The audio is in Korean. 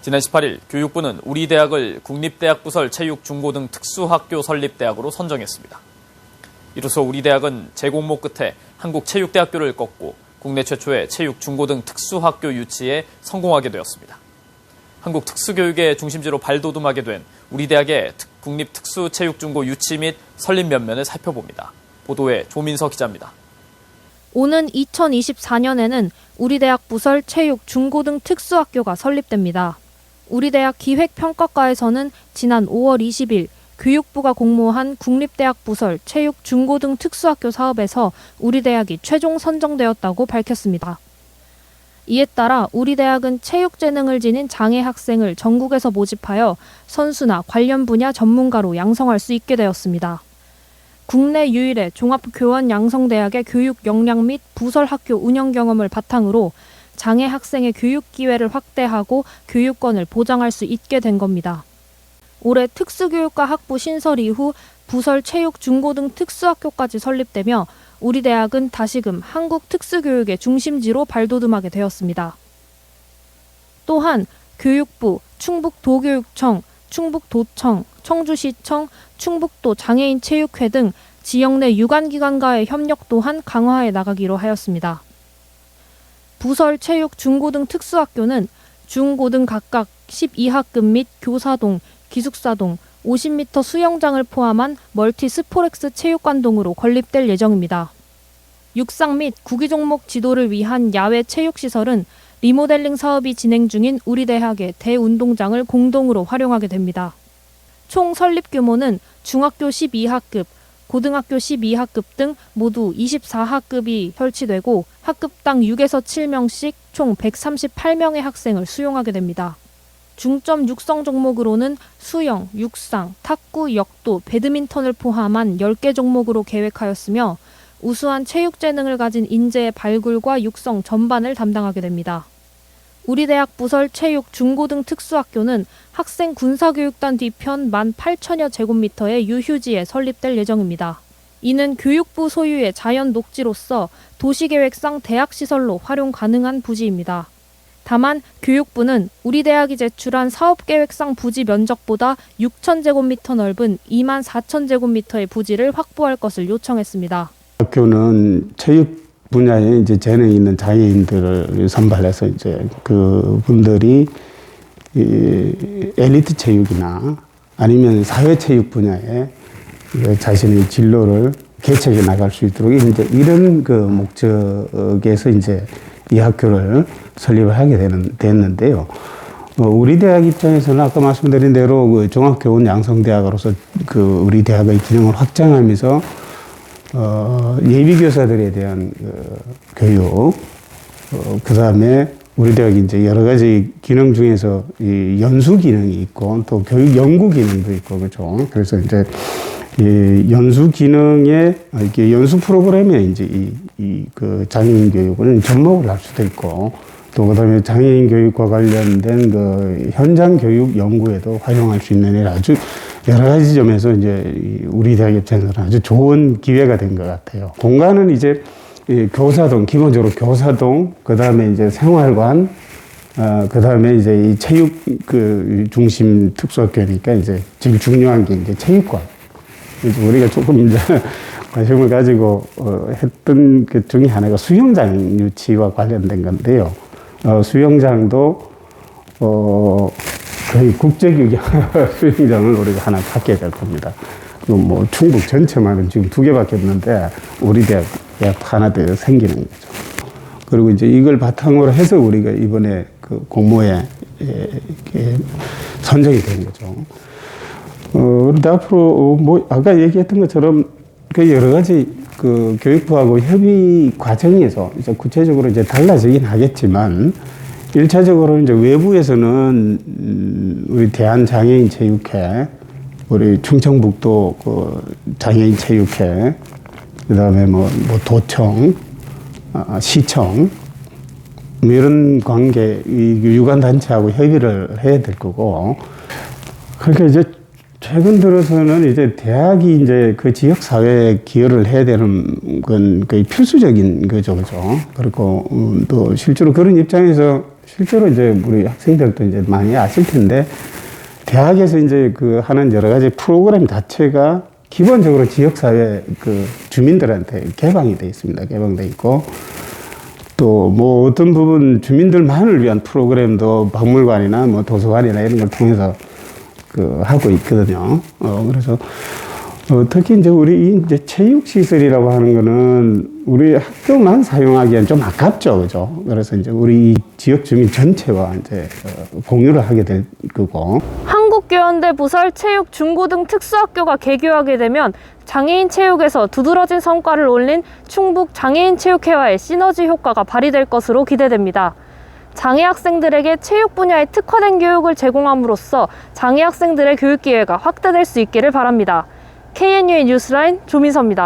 지난 18일 교육부는 우리 대학을 국립대학 부설 체육 중고 등 특수학교 설립 대학으로 선정했습니다. 이로써 우리 대학은 재공모 끝에 한국체육대학교를 꺾고 국내 최초의 체육 중고 등 특수학교 유치에 성공하게 되었습니다. 한국 특수교육의 중심지로 발돋움하게 된 우리 대학의 국립 특수체육중고 유치 및 설립 면면을 살펴봅니다. 보도에 조민서 기자입니다. 오는 2024년에는 우리 대학 부설 체육 중고등 특수학교가 설립됩니다. 우리 대학 기획평가과에서는 지난 5월 20일 교육부가 공모한 국립대학 부설 체육 중고등 특수학교 사업에서 우리 대학이 최종 선정되었다고 밝혔습니다. 이에 따라 우리 대학은 체육 재능을 지닌 장애 학생을 전국에서 모집하여 선수나 관련 분야 전문가로 양성할 수 있게 되었습니다. 국내 유일의 종합교원 양성대학의 교육 역량 및 부설 학교 운영 경험을 바탕으로 장애 학생의 교육 기회를 확대하고 교육권을 보장할 수 있게 된 겁니다. 올해 특수교육과 학부 신설 이후 부설 체육 중고등 특수학교까지 설립되며 우리 대학은 다시금 한국 특수교육의 중심지로 발돋움하게 되었습니다. 또한 교육부, 충북도교육청, 충북도청, 청주시청, 충북도 장애인 체육회 등 지역 내 유관기관과의 협력 또한 강화해 나가기로 하였습니다. 부설 체육 중고등 특수학교는 중고등 각각 12학급 및 교사동, 기숙사동, 50m 수영장을 포함한 멀티 스포렉스 체육관동으로 건립될 예정입니다. 육상 및 구기 종목 지도를 위한 야외 체육시설은 리모델링 사업이 진행 중인 우리 대학의 대운동장을 공동으로 활용하게 됩니다. 총 설립 규모는 중학교 12학급, 고등학교 12학급 등 모두 24학급이 설치되고 학급당 6에서 7명씩 총 138명의 학생을 수용하게 됩니다. 중점 육성 종목으로는 수영, 육상, 탁구, 역도, 배드민턴을 포함한 10개 종목으로 계획하였으며 우수한 체육 재능을 가진 인재의 발굴과 육성 전반을 담당하게 됩니다. 우리 대학 부설 체육 중고등 특수학교는 학생 군사교육단 뒤편 1만 8천여 제곱미터의 유휴지에 설립될 예정입니다. 이는 교육부 소유의 자연 녹지로서 도시계획상 대학 시설로 활용 가능한 부지입니다. 다만 교육부는 우리 대학이 제출한 사업계획상 부지 면적보다 6천 제곱미터 넓은 2만 4천 제곱미터의 부지를 확보할 것을 요청했습니다. 학교는 체육 분야에 이제 재능 있는 장애인들을 선발해서 이제 그 분들이 이 엘리트 체육이나 아니면 사회 체육 분야에 자신의 진로를 개척해 나갈 수 있도록 이제 이런 그 목적에서 이제 이 학교를 설립을 하게 되는, 됐는데요. 어, 우리 대학 입장에서는 아까 말씀드린 대로 그 종합교원 양성대학으로서 그 우리 대학의 기능을 확장하면서 어, 예비교사들에 대한 그 교육, 어, 그 다음에 우리 대학이 이제 여러 가지 기능 중에서 이 연수 기능이 있고 또 교육 연구 기능도 있고 그죠. 그래서 이제 이 연수 기능에 이렇게 연수 프로그램에 이제 이, 이 그 장애인 교육을 접목을 할 수도 있고 또 그다음에 장애인 교육과 관련된 그 현장 교육 연구에도 활용할 수 있는 아주 여러 가지 점에서 이제 우리 대학 입장에서는 아주 좋은 기회가 된 것 같아요. 공간은 이제 교사동, 기본적으로 교사동, 그 다음에 이제 생활관, 어, 그 다음에 이제 이 체육 그 중심 특수학교니까 이제 제일 중요한 게 이제 체육관. 우리가 조금 이제 관심을 가지고 어, 했던 그 중에 하나가 수영장 유치와 관련된 건데요. 어, 수영장도 어, 거의 국제규격 수영장을 우리가 하나 갖게 될 겁니다. 뭐 충북 전체만은 지금 두 개밖에 없는데 우리 대학 약 하나 더 생기는 거죠. 그리고 이제 이걸 바탕으로 해서 우리가 이번에 그 공모에 이렇게 선정이 된 거죠. 어, 그런데 앞으로 뭐 아까 얘기했던 것처럼 그 여러 가지 그 교육부하고 협의 과정에서 이제 구체적으로 이제 달라지긴 하겠지만 일차적으로 이제 외부에서는 음, 우리 대한장애인 체육회, 우리 충청북도 그 장애인 체육회, 그 다음에 뭐, 뭐 도청, 아, 시청, 뭐 이런 관계, 이 유관 단체하고 협의를 해야 될 거고, 그러니까 이제 최근 들어서는 이제 대학이 이제 그 지역 사회에 기여를 해야 되는 건 거의 필수적인 거죠, 그죠? 그리고 음, 또 실제로 그런 입장에서 실제로 이제 우리 학생들도 이제 많이 아실 텐데 대학에서 이제 그 하는 여러 가지 프로그램 자체가 기본적으로 지역사회 그 주민들한테 개방이 돼 있습니다. 개방돼 있고 또 뭐 어떤 부분 주민들만을 위한 프로그램도 박물관이나 뭐 도서관이나 이런 걸 통해서 그 하고 있거든요. 어 그래서 어, 특히 이제 우리 이 이제 체육 시설이라고 하는 거는 우리 학교만 사용하기엔 좀 아깝죠, 그죠? 그래서 이제 우리 이 지역 주민 전체와 이제 어, 공유를 하게 될 거고. 한국교연대 부설 체육 중고등 특수학교가 개교하게 되면 장애인 체육에서 두드러진 성과를 올린 충북 장애인 체육회와의 시너지 효과가 발휘될 것으로 기대됩니다. 장애 학생들에게 체육 분야에 특화된 교육을 제공함으로써 장애 학생들의 교육 기회가 확대될 수 있기를 바랍니다. KNU의 뉴스라인 조민서입니다.